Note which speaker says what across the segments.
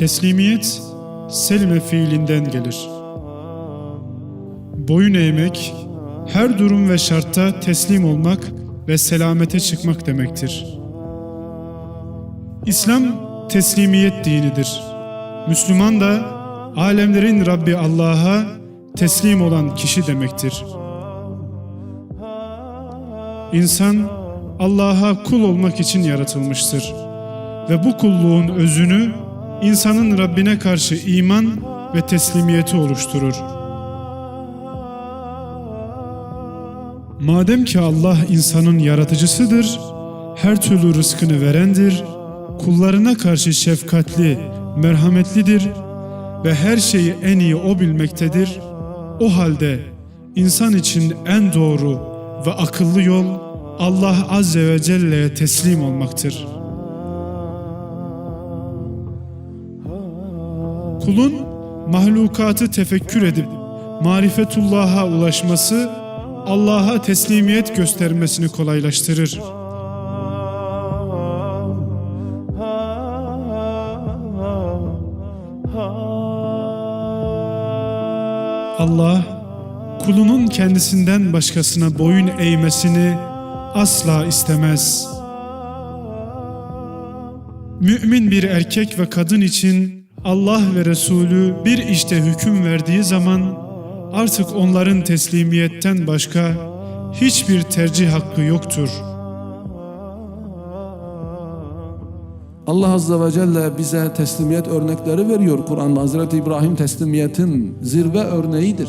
Speaker 1: Teslimiyet selime fiilinden gelir. Boyun eğmek, her durum ve şartta teslim olmak ve selamete çıkmak demektir. İslam teslimiyet dinidir. Müslüman da alemlerin Rabbi Allah'a teslim olan kişi demektir. İnsan Allah'a kul olmak için yaratılmıştır ve bu kulluğun özünü insanın Rabbine karşı iman ve teslimiyeti oluşturur. Madem ki Allah insanın yaratıcısıdır, her türlü rızkını verendir, kullarına karşı şefkatli, merhametlidir ve her şeyi en iyi O bilmektedir. O halde insan için en doğru ve akıllı yol Allah Azze ve Celle'ye teslim olmaktır. Kulun mahlukatı tefekkür edip marifetullah'a ulaşması Allah'a teslimiyet göstermesini kolaylaştırır. Allah kulunun kendisinden başkasına boyun eğmesini asla istemez. Mümin bir erkek ve kadın için Allah ve Resulü bir işte hüküm verdiği zaman artık onların teslimiyetten başka hiçbir tercih hakkı yoktur.
Speaker 2: Allah Azze ve Celle bize teslimiyet örnekleri veriyor. Kur'an'da Hazreti İbrahim teslimiyetin zirve örneğidir.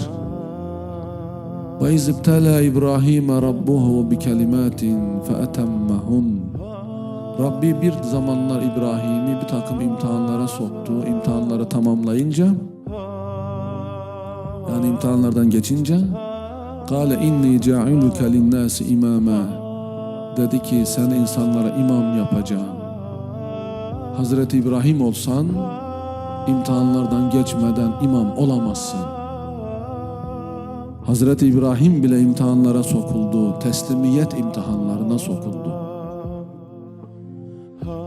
Speaker 2: İzibtela İbrahim Rabbuhu bi kelimatin feetemmehun. Rabbi bir zamanlar İbrahim'i bir takım imtihanlara soktu. İmtihanları tamamlayınca yani imtihanlardan geçince Kale inni ca'iluke linnâsi imama dedi ki seni insanlara imam yapacağım. Hazreti İbrahim olsan imtihanlardan geçmeden imam olamazsın. Hazreti İbrahim bile imtihanlara sokuldu, teslimiyet imtihanlarına sokuldu.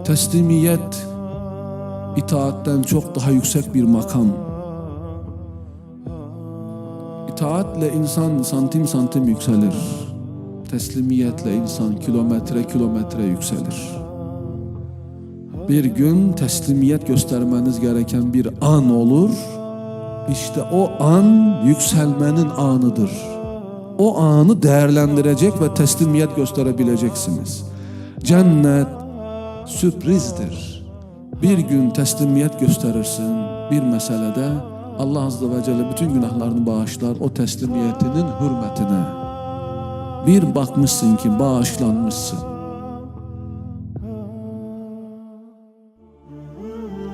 Speaker 2: Teslimiyet itaatten çok daha yüksek bir makam. İtaatle insan santim santim yükselir. Teslimiyetle insan kilometre kilometre yükselir. Bir gün teslimiyet göstermeniz gereken bir an olur. İşte o an yükselmenin anıdır. O anı değerlendirecek ve teslimiyet gösterebileceksiniz. Cennet sürprizdir. Bir gün teslimiyet gösterirsin bir meselede Allah Azze ve Celle bütün günahlarını bağışlar o teslimiyetinin hürmetine. Bir bakmışsın ki bağışlanmışsın.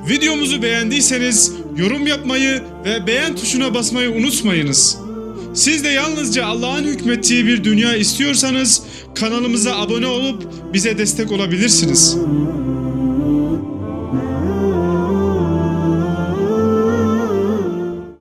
Speaker 1: Videomuzu beğendiyseniz yorum yapmayı ve beğen tuşuna basmayı unutmayınız. Siz de yalnızca Allah'ın hükmettiği bir dünya istiyorsanız kanalımıza abone olup bize destek olabilirsiniz.